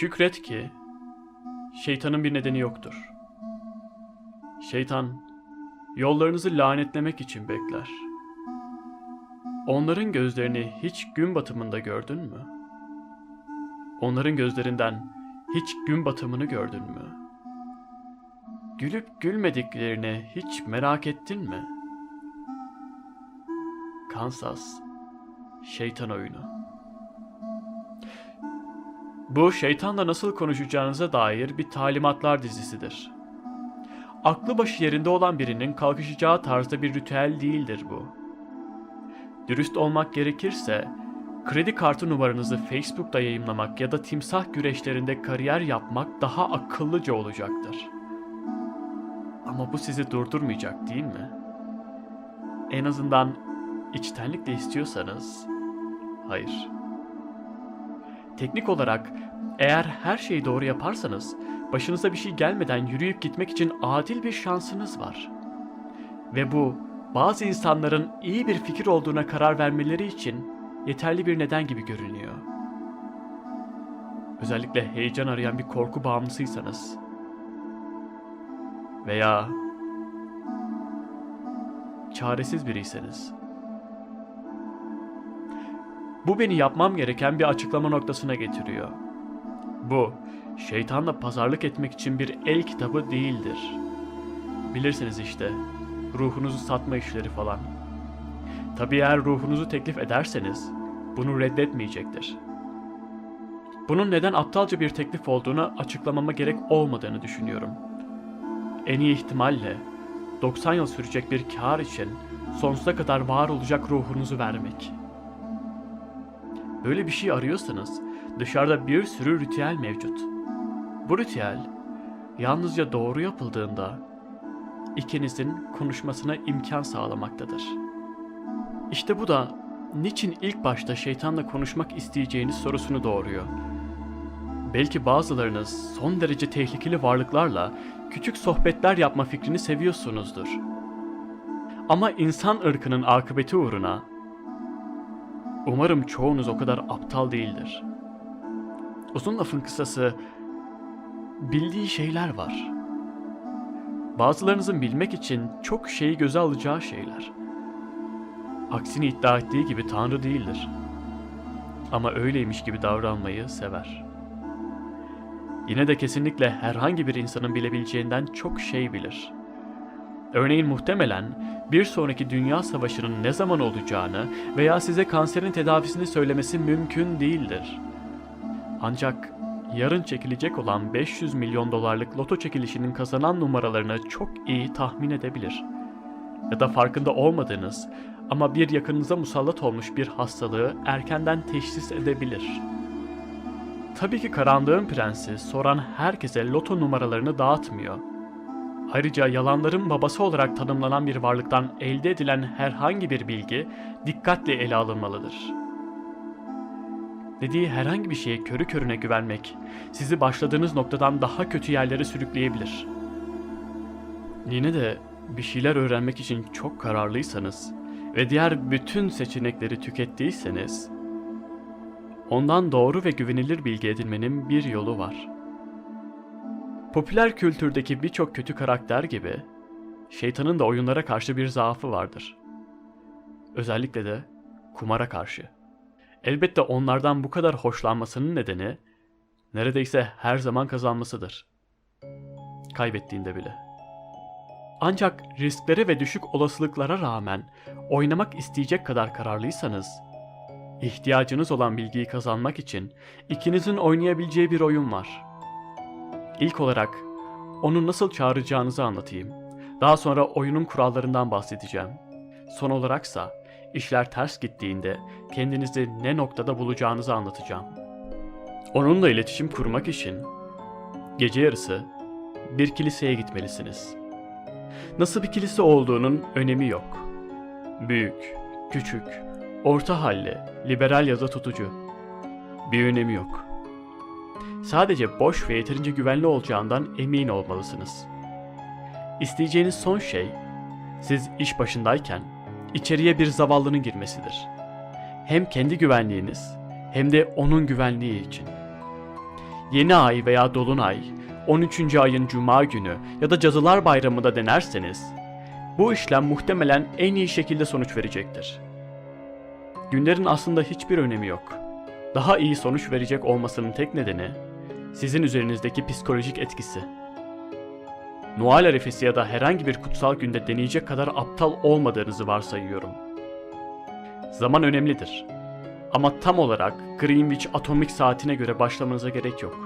Şükret ki şeytanın bir nedeni yoktur. Şeytan yollarınızı lanetlemek için bekler. Onların gözlerini hiç gün batımında gördün mü? Onların gözlerinden hiç gün batımını gördün mü? Gülüp gülmediklerini hiç merak ettin mi? Kansas Şeytan Oyunu Bu şeytanla nasıl konuşacağınıza dair bir talimatlar dizisidir. Aklı başı yerinde olan birinin kalkışacağı tarzda bir ritüel değildir bu. Dürüst olmak gerekirse, kredi kartı numaranızı Facebook'ta yayınlamak ya da timsah güreşlerinde kariyer yapmak daha akıllıca olacaktır. Ama bu sizi durdurmayacak değil mi? En azından içtenlikle istiyorsanız, hayır. Teknik olarak eğer her şeyi doğru yaparsanız başınıza bir şey gelmeden yürüyüp gitmek için adil bir şansınız var. Ve bu bazı insanların iyi bir fikir olduğuna karar vermeleri için yeterli bir neden gibi görünüyor. Özellikle heyecan arayan bir korku bağımlısıysanız veya çaresiz biriyseniz. Bu beni yapmam gereken bir açıklama noktasına getiriyor. Bu, şeytanla pazarlık etmek için bir el kitabı değildir. Bilirsiniz işte, ruhunuzu satma işleri falan. Tabii eğer ruhunuzu teklif ederseniz, bunu reddetmeyecektir. Bunun neden aptalca bir teklif olduğunu açıklamama gerek olmadığını düşünüyorum. En iyi ihtimalle 90 yıl sürecek bir kar için sonsuza kadar var olacak ruhunuzu vermek. Böyle bir şey arıyorsanız dışarıda bir sürü ritüel mevcut. Bu ritüel yalnızca doğru yapıldığında ikinizin konuşmasına imkan sağlamaktadır. İşte bu da niçin ilk başta şeytanla konuşmak isteyeceğiniz sorusunu doğuruyor. Belki bazılarınız son derece tehlikeli varlıklarla küçük sohbetler yapma fikrini seviyorsunuzdur. Ama insan ırkının akıbeti uğruna umarım çoğunuz o kadar aptal değildir. Uzun lafın kısası bildiği şeyler var. Bazılarınızın bilmek için çok şeyi göze alacağı şeyler. Aksini iddia ettiği gibi Tanrı değildir. Ama öyleymiş gibi davranmayı sever. Yine de kesinlikle herhangi bir insanın bilebileceğinden çok şey bilir. Örneğin muhtemelen bir sonraki dünya savaşının ne zaman olacağını veya size kanserin tedavisini söylemesi mümkün değildir. Ancak yarın çekilecek olan 500 milyon dolarlık loto çekilişinin kazanan numaralarını çok iyi tahmin edebilir. Ya da farkında olmadığınız ama bir yakınınıza musallat olmuş bir hastalığı erkenden teşhis edebilir. Tabii ki karanlığın prensi soran herkese loto numaralarını dağıtmıyor. Ayrıca yalanların babası olarak tanımlanan bir varlıktan elde edilen herhangi bir bilgi dikkatle ele alınmalıdır. Dediği herhangi bir şeye körü körüne güvenmek sizi başladığınız noktadan daha kötü yerlere sürükleyebilir. Yine de bir şeyler öğrenmek için çok kararlıysanız ve diğer bütün seçenekleri tükettiyseniz ondan doğru ve güvenilir bilgi edinmenin bir yolu var. Popüler kültürdeki birçok kötü karakter gibi şeytanın da oyunlara karşı bir zaafı vardır. Özellikle de kumara karşı. Elbette onlardan bu kadar hoşlanmasının nedeni neredeyse her zaman kazanmasıdır. Kaybettiğinde bile. Ancak risklere ve düşük olasılıklara rağmen oynamak isteyecek kadar kararlıysanız, ihtiyacınız olan bilgiyi kazanmak için ikinizin oynayabileceği bir oyun var. İlk olarak onu nasıl çağıracağınızı anlatayım. Daha sonra oyunun kurallarından bahsedeceğim. Son olaraksa işler ters gittiğinde kendinizi ne noktada bulacağınızı anlatacağım. Onunla iletişim kurmak için gece yarısı bir kiliseye gitmelisiniz. Nasıl bir kilise olduğunun önemi yok. Büyük, küçük, orta halli, liberal ya da tutucu. Bir önemi yok. Sadece boş ve yeterince güvenli olacağından emin olmalısınız. İsteyeceğiniz son şey, siz iş başındayken içeriye bir zavallının girmesidir. Hem kendi güvenliğiniz hem de onun güvenliği için. yeni ay veya dolunay, 13. ayın cuma günü ya da cadılar bayramında denerseniz, bu işlem muhtemelen en iyi şekilde sonuç verecektir. Günlerin aslında hiçbir önemi yok. Daha iyi sonuç verecek olmasının tek nedeni sizin üzerinizdeki psikolojik etkisi. Noel arifesi ya da herhangi bir kutsal günde deneyecek kadar aptal olmadığınızı varsayıyorum. Zaman önemlidir. Ama tam olarak Greenwich atomik saatine göre başlamanıza gerek yok.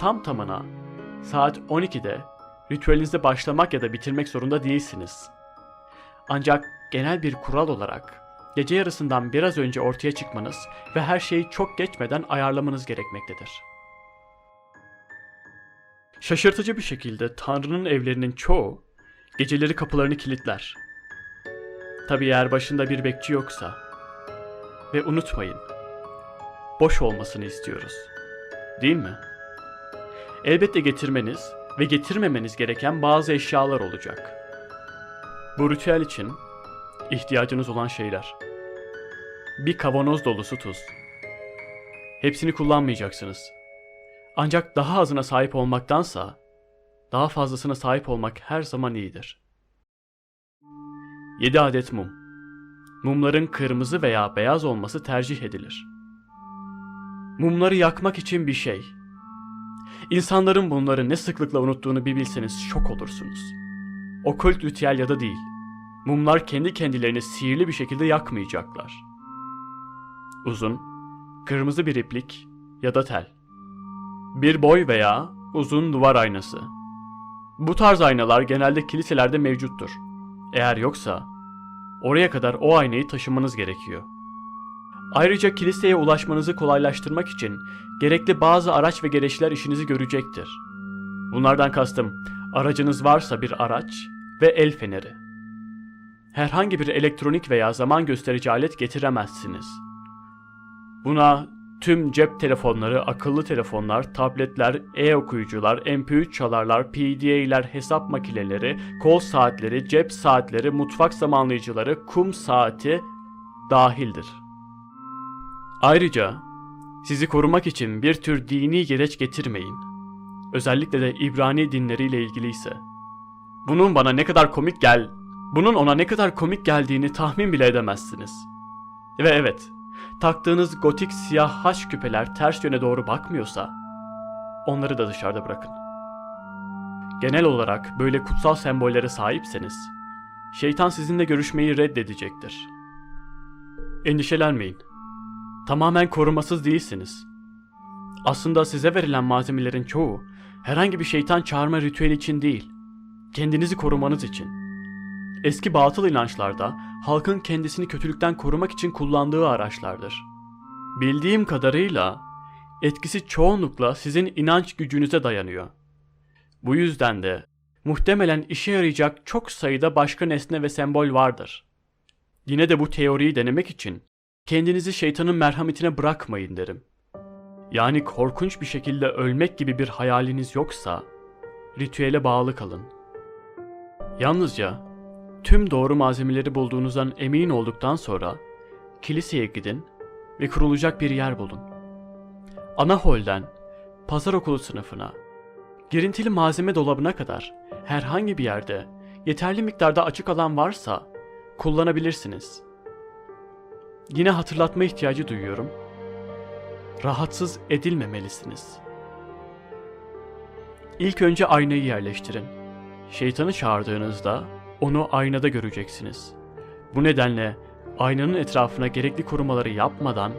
Tam tamına saat 12'de ritüelinize başlamak ya da bitirmek zorunda değilsiniz. Ancak genel bir kural olarak gece yarısından biraz önce ortaya çıkmanız ve her şeyi çok geçmeden ayarlamanız gerekmektedir. Şaşırtıcı bir şekilde Tanrı'nın evlerinin çoğu geceleri kapılarını kilitler. Tabi eğer başında bir bekçi yoksa. Ve unutmayın, boş olmasını istiyoruz. Değil mi? Elbette getirmeniz ve getirmemeniz gereken bazı eşyalar olacak. Bu ritüel için ihtiyacınız olan şeyler. Bir kavanoz dolusu tuz. Hepsini kullanmayacaksınız. Ancak daha azına sahip olmaktansa daha fazlasına sahip olmak her zaman iyidir. 7 adet mum. Mumların kırmızı veya beyaz olması tercih edilir. Mumları yakmak için bir şey. İnsanların bunları ne sıklıkla unuttuğunu bir bilseniz şok olursunuz. Okült ritüel ya da değil. Mumlar kendi kendilerini sihirli bir şekilde yakmayacaklar. Uzun, kırmızı bir iplik ya da tel. Bir boy veya uzun duvar aynası. Bu tarz aynalar genelde kiliselerde mevcuttur. Eğer yoksa oraya kadar o aynayı taşımanız gerekiyor. Ayrıca kiliseye ulaşmanızı kolaylaştırmak için gerekli bazı araç ve gereçler işinizi görecektir. Bunlardan kastım aracınız varsa bir araç ve el feneri. Herhangi bir elektronik veya zaman gösterici alet getiremezsiniz. Buna tüm cep telefonları, akıllı telefonlar, tabletler, e-okuyucular, MP3 çalarlar, PDA'ler, hesap makineleri, kol saatleri, cep saatleri, mutfak zamanlayıcıları, kum saati dahildir. Ayrıca sizi korumak için bir tür dini gereç getirmeyin. Özellikle de İbrani dinleriyle ilgiliyse. Bunun bana ne kadar komik gel, bunun ona ne kadar komik geldiğini tahmin bile edemezsiniz. Ve evet, taktığınız gotik siyah haç küpeler ters yöne doğru bakmıyorsa onları da dışarıda bırakın. Genel olarak böyle kutsal sembollere sahipseniz şeytan sizinle görüşmeyi reddedecektir. Endişelenmeyin. Tamamen korumasız değilsiniz. Aslında size verilen malzemelerin çoğu herhangi bir şeytan çağırma ritüeli için değil, kendinizi korumanız için. Eski batıl inançlarda halkın kendisini kötülükten korumak için kullandığı araçlardır. Bildiğim kadarıyla etkisi çoğunlukla sizin inanç gücünüze dayanıyor. Bu yüzden de muhtemelen işe yarayacak çok sayıda başka nesne ve sembol vardır. Yine de bu teoriyi denemek için kendinizi şeytanın merhametine bırakmayın derim. Yani korkunç bir şekilde ölmek gibi bir hayaliniz yoksa ritüele bağlı kalın. Yalnızca tüm doğru malzemeleri bulduğunuzdan emin olduktan sonra kiliseye gidin ve kurulacak bir yer bulun. Ana holden pazar okulu sınıfına, girintili malzeme dolabına kadar herhangi bir yerde yeterli miktarda açık alan varsa kullanabilirsiniz. Yine hatırlatma ihtiyacı duyuyorum. Rahatsız edilmemelisiniz. İlk önce aynayı yerleştirin. Şeytanı çağırdığınızda onu aynada göreceksiniz. Bu nedenle aynanın etrafına gerekli korumaları yapmadan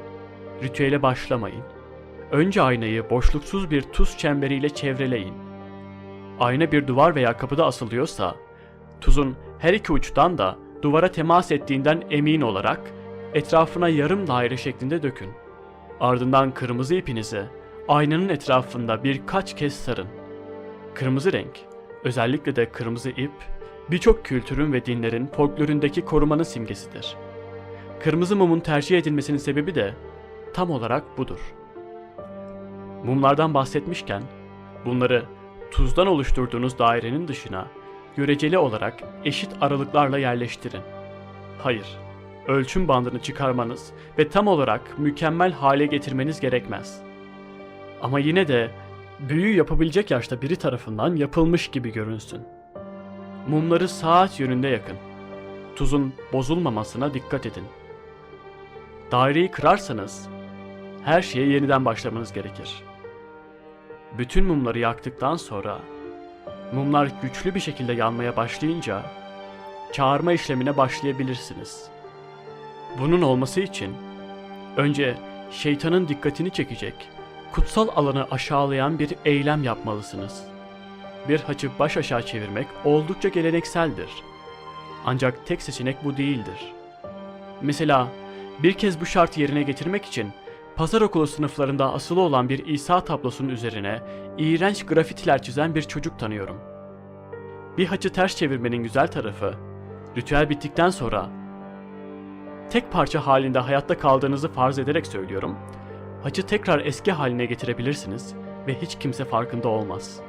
ritüele başlamayın. Önce aynayı boşluksuz bir tuz çemberiyle çevreleyin. Ayna bir duvar veya kapıda asılıyorsa, tuzun her iki uçtan da duvara temas ettiğinden emin olarak etrafına yarım daire şeklinde dökün. Ardından kırmızı ipinizi aynanın etrafında birkaç kez sarın. Kırmızı renk, özellikle de kırmızı ip, birçok kültürün ve dinlerin folkloründeki korumanın simgesidir. Kırmızı mumun tercih edilmesinin sebebi de tam olarak budur. Mumlardan bahsetmişken, bunları tuzdan oluşturduğunuz dairenin dışına göreceli olarak eşit aralıklarla yerleştirin. Hayır, ölçüm bandını çıkarmanız ve tam olarak mükemmel hale getirmeniz gerekmez. Ama yine de büyü yapabilecek yaşta biri tarafından yapılmış gibi görünsün. Mumları saat yönünde yakın. Tuzun bozulmamasına dikkat edin. Daireyi kırarsanız her şeye yeniden başlamanız gerekir. Bütün mumları yaktıktan sonra mumlar güçlü bir şekilde yanmaya başlayınca çağırma işlemine başlayabilirsiniz. Bunun olması için önce şeytanın dikkatini çekecek, kutsal alanı aşağılayan bir eylem yapmalısınız. Bir haçı baş aşağı çevirmek oldukça gelenekseldir. Ancak tek seçenek bu değildir. Mesela bir kez bu şartı yerine getirmek için pazar okulu sınıflarında asılı olan bir İsa tablosunun üzerine iğrenç grafitiler çizen bir çocuk tanıyorum. Bir haçı ters çevirmenin güzel tarafı, ritüel bittikten sonra tek parça halinde hayatta kaldığınızı farz ederek söylüyorum. Haçı tekrar eski haline getirebilirsiniz ve hiç kimse farkında olmaz.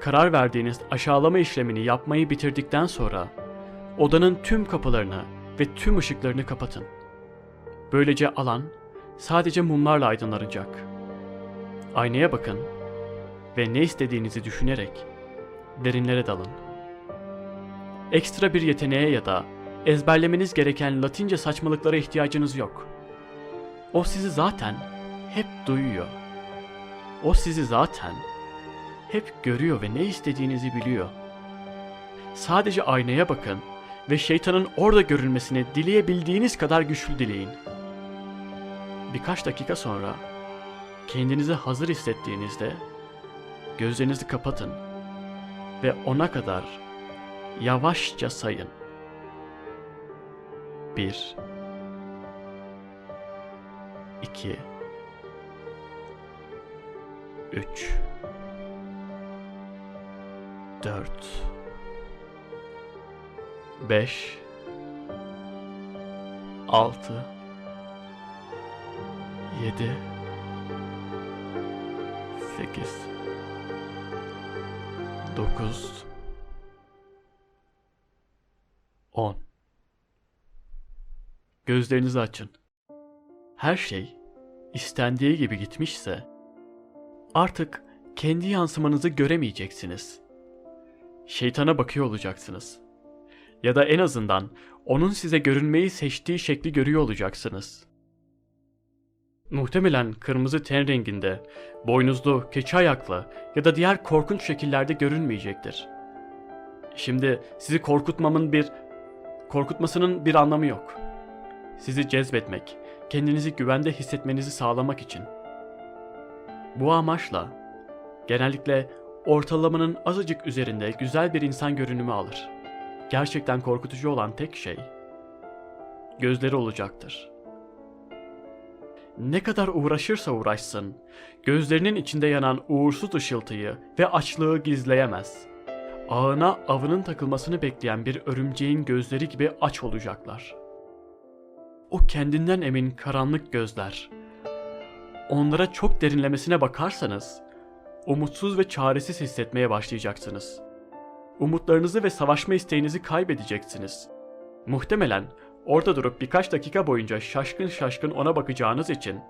Karar verdiğiniz aşağılama işlemini yapmayı bitirdikten sonra odanın tüm kapılarını ve tüm ışıklarını kapatın. Böylece alan sadece mumlarla aydınlanacak. Aynaya bakın ve ne istediğinizi düşünerek derinlere dalın. Ekstra bir yeteneğe ya da ezberlemeniz gereken Latince saçmalıklara ihtiyacınız yok. O sizi zaten hep duyuyor. O sizi zaten hep görüyor ve ne istediğinizi biliyor. Sadece aynaya bakın ve şeytanın orada görülmesini dileyebildiğiniz kadar güçlü dileyin. Birkaç dakika sonra kendinizi hazır hissettiğinizde gözlerinizi kapatın ve ona kadar yavaşça sayın. 1 2 3 4 5 6 7 8 9 10 Gözlerinizi açın. Her şey istendiği gibi gitmişse artık kendi yansımanızı göremeyeceksiniz. Şeytana bakıyor olacaksınız. Ya da en azından onun size görünmeyi seçtiği şekli görüyor olacaksınız. Muhtemelen kırmızı ten renginde, boynuzlu, keçi ayaklı ya da diğer korkunç şekillerde görünmeyecektir. Şimdi sizi korkutmamın bir korkutmasının bir anlamı yok. Sizi cezbetmek, kendinizi güvende hissetmenizi sağlamak için. Bu amaçla genellikle ortalamanın azıcık üzerinde güzel bir insan görünümü alır. Gerçekten korkutucu olan tek şey gözleri olacaktır. Ne kadar uğraşırsa uğraşsın, gözlerinin içinde yanan uğursuz ışıltıyı ve açlığı gizleyemez. Ağına avının takılmasını bekleyen bir örümceğin gözleri gibi aç olacaklar. O kendinden emin karanlık gözler. Onlara çok derinlemesine bakarsanız, umutsuz ve çaresiz hissetmeye başlayacaksınız. Umutlarınızı ve savaşma isteğinizi kaybedeceksiniz. Muhtemelen orada durup birkaç dakika boyunca şaşkın şaşkın ona bakacağınız için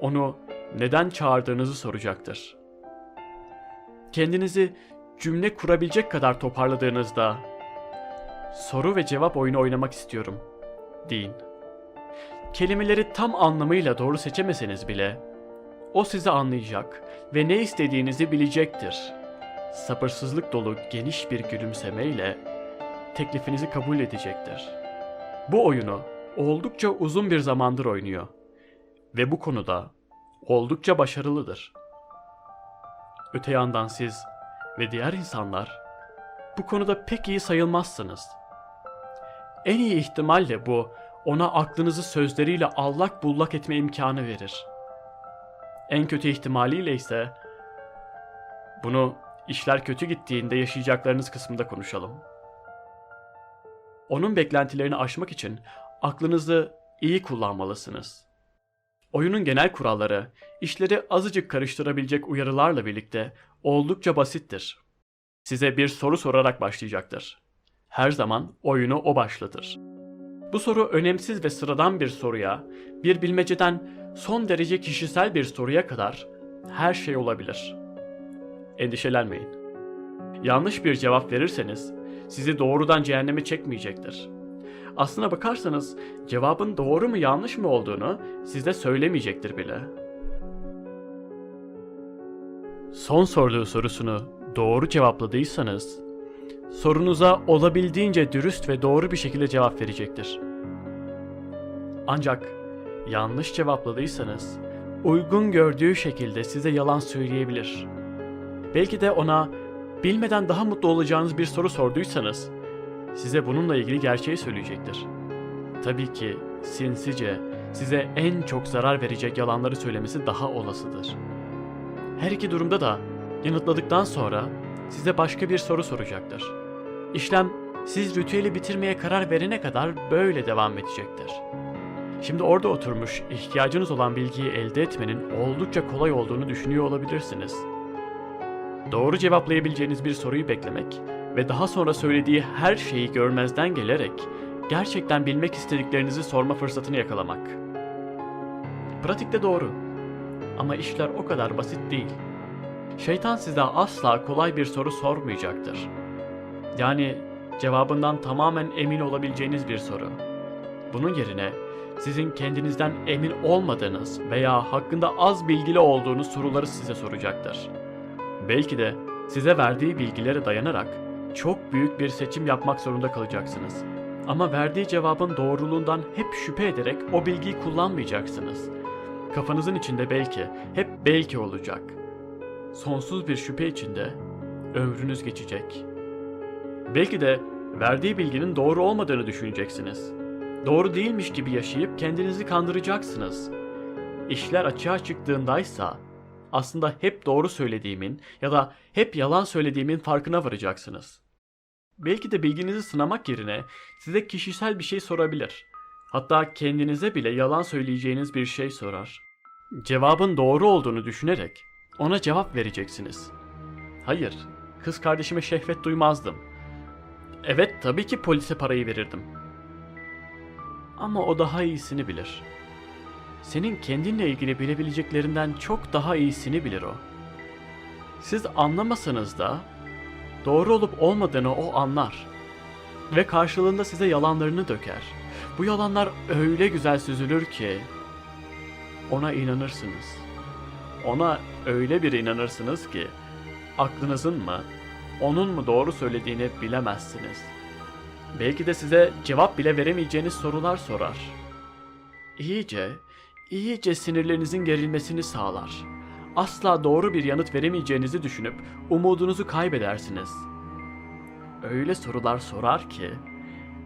onu neden çağırdığınızı soracaktır. Kendinizi cümle kurabilecek kadar toparladığınızda soru ve cevap oyunu oynamak istiyorum deyin. Kelimeleri tam anlamıyla doğru seçemeseniz bile o sizi anlayacak ve ne istediğinizi bilecektir. Sabırsızlık dolu geniş bir gülümsemeyle teklifinizi kabul edecektir. Bu oyunu oldukça uzun bir zamandır oynuyor ve bu konuda oldukça başarılıdır. Öte yandan siz ve diğer insanlar bu konuda pek iyi sayılmazsınız. En iyi ihtimalle bu ona aklınızı sözleriyle allak bullak etme imkanı verir. En kötü ihtimaliyle ise bunu işler kötü gittiğinde yaşayacaklarınız kısmında konuşalım. Onun beklentilerini aşmak için aklınızı iyi kullanmalısınız. Oyunun genel kuralları işleri azıcık karıştırabilecek uyarılarla birlikte oldukça basittir. Size bir soru sorarak başlayacaktır. Her zaman oyunu o başlatır. Bu soru önemsiz ve sıradan bir soruya, bir bilmeceden son derece kişisel bir soruya kadar her şey olabilir. Endişelenmeyin. Yanlış bir cevap verirseniz sizi doğrudan cehenneme çekmeyecektir. Aslına bakarsanız cevabın doğru mu yanlış mı olduğunu size söylemeyecektir bile. Son sorduğu sorusunu doğru cevapladıysanız sorunuza olabildiğince dürüst ve doğru bir şekilde cevap verecektir. Ancak yanlış cevapladıysanız uygun gördüğü şekilde size yalan söyleyebilir. Belki de ona bilmeden daha mutlu olacağınız bir soru sorduysanız size bununla ilgili gerçeği söyleyecektir. Tabii ki sinsice size en çok zarar verecek yalanları söylemesi daha olasıdır. Her iki durumda da yanıtladıktan sonra size başka bir soru soracaktır. İşlem siz ritüeli bitirmeye karar verene kadar böyle devam edecektir. Şimdi orada oturmuş ihtiyacınız olan bilgiyi elde etmenin oldukça kolay olduğunu düşünüyor olabilirsiniz. Doğru cevaplayabileceğiniz bir soruyu beklemek ve daha sonra söylediği her şeyi görmezden gelerek gerçekten bilmek istediklerinizi sorma fırsatını yakalamak. Pratikte doğru. Ama işler o kadar basit değil. Şeytan size asla kolay bir soru sormayacaktır. Yani cevabından tamamen emin olabileceğiniz bir soru. Bunun yerine sizin kendinizden emin olmadığınız veya hakkında az bilgili olduğunuz soruları size soracaktır. Belki de size verdiği bilgilere dayanarak çok büyük bir seçim yapmak zorunda kalacaksınız. Ama verdiği cevabın doğruluğundan hep şüphe ederek o bilgiyi kullanmayacaksınız. Kafanızın içinde belki, hep belki olacak. Sonsuz bir şüphe içinde ömrünüz geçecek. Belki de verdiği bilginin doğru olmadığını düşüneceksiniz. Doğru değilmiş gibi yaşayıp kendinizi kandıracaksınız. İşler açığa çıktığındaysa aslında hep doğru söylediğimin ya da hep yalan söylediğimin farkına varacaksınız. Belki de bilginizi sınamak yerine size kişisel bir şey sorabilir. Hatta kendinize bile yalan söyleyeceğiniz bir şey sorar. Cevabın doğru olduğunu düşünerek ona cevap vereceksiniz. Hayır, kız kardeşime şehvet duymazdım. Evet, tabii ki polise parayı verirdim. Ama o daha iyisini bilir. Senin kendinle ilgili bilebileceklerinden çok daha iyisini bilir o. Siz anlamasanız da doğru olup olmadığını o anlar. Ve karşılığında size yalanlarını döker. Bu yalanlar öyle güzel süzülür ki ona inanırsınız. Ona öyle bir inanırsınız ki aklınızın mı, onun mu doğru söylediğini bilemezsiniz. Belki de size cevap bile veremeyeceğiniz sorular sorar. İyice, iyice sinirlerinizin gerilmesini sağlar. Asla doğru bir yanıt veremeyeceğinizi düşünüp umudunuzu kaybedersiniz. Öyle sorular sorar ki,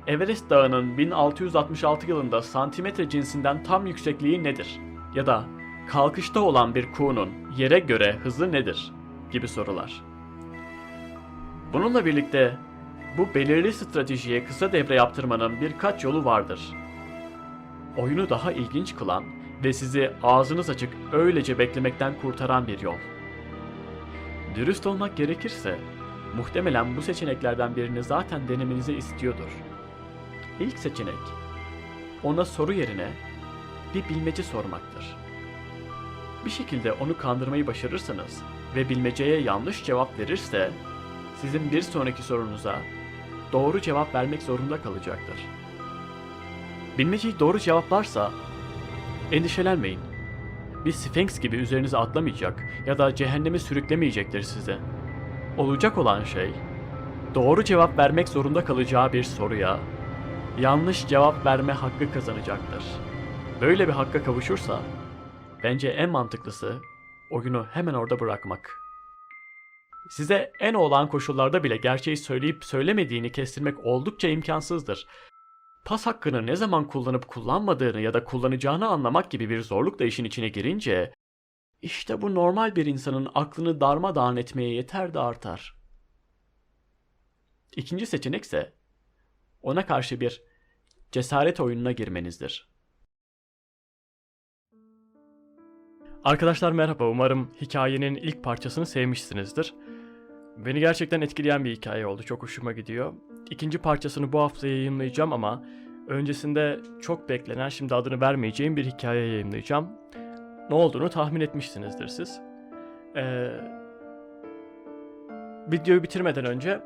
Everest Dağı'nın 1666 yılında santimetre cinsinden tam yüksekliği nedir? Ya da kalkışta olan bir kuğunun yere göre hızı nedir? gibi sorular. Bununla birlikte bu belirli stratejiye kısa devre yaptırmanın birkaç yolu vardır. Oyunu daha ilginç kılan ve sizi ağzınız açık öylece beklemekten kurtaran bir yol. Dürüst olmak gerekirse, muhtemelen bu seçeneklerden birini zaten denemenizi istiyordur. İlk seçenek, ona soru yerine bir bilmece sormaktır. Bir şekilde onu kandırmayı başarırsanız ve bilmeceye yanlış cevap verirse, sizin bir sonraki sorunuza doğru cevap vermek zorunda kalacaktır. Bilmeceyi doğru cevaplarsa endişelenmeyin. Bir Sphinx gibi üzerinize atlamayacak ya da cehenneme sürüklemeyecektir sizi. Olacak olan şey doğru cevap vermek zorunda kalacağı bir soruya yanlış cevap verme hakkı kazanacaktır. Böyle bir hakka kavuşursa bence en mantıklısı oyunu hemen orada bırakmak. Size en olağan koşullarda bile gerçeği söyleyip söylemediğini kestirmek oldukça imkansızdır. Pas hakkını ne zaman kullanıp kullanmadığını ya da kullanacağını anlamak gibi bir zorluk da işin içine girince, işte bu normal bir insanın aklını darmadağın etmeye yeter de artar. İkinci seçenek ise ona karşı bir cesaret oyununa girmenizdir. Arkadaşlar merhaba, umarım hikayenin ilk parçasını sevmişsinizdir. Beni gerçekten etkileyen bir hikaye oldu, çok hoşuma gidiyor. İkinci parçasını bu hafta yayınlayacağım ama öncesinde çok beklenen, şimdi adını vermeyeceğim bir hikaye yayınlayacağım. Ne olduğunu tahmin etmişsinizdir siz. Ee, videoyu bitirmeden önce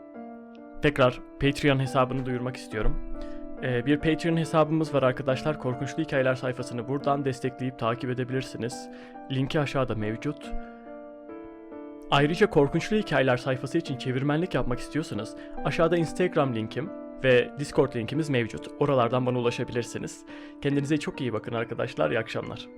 tekrar Patreon hesabını duyurmak istiyorum. Ee, bir Patreon hesabımız var arkadaşlar. Korkunçlu Hikayeler sayfasını buradan destekleyip takip edebilirsiniz. Linki aşağıda mevcut. Ayrıca Korkunçlu Hikayeler sayfası için çevirmenlik yapmak istiyorsanız aşağıda Instagram linkim ve Discord linkimiz mevcut. Oralardan bana ulaşabilirsiniz. Kendinize çok iyi bakın arkadaşlar. İyi akşamlar.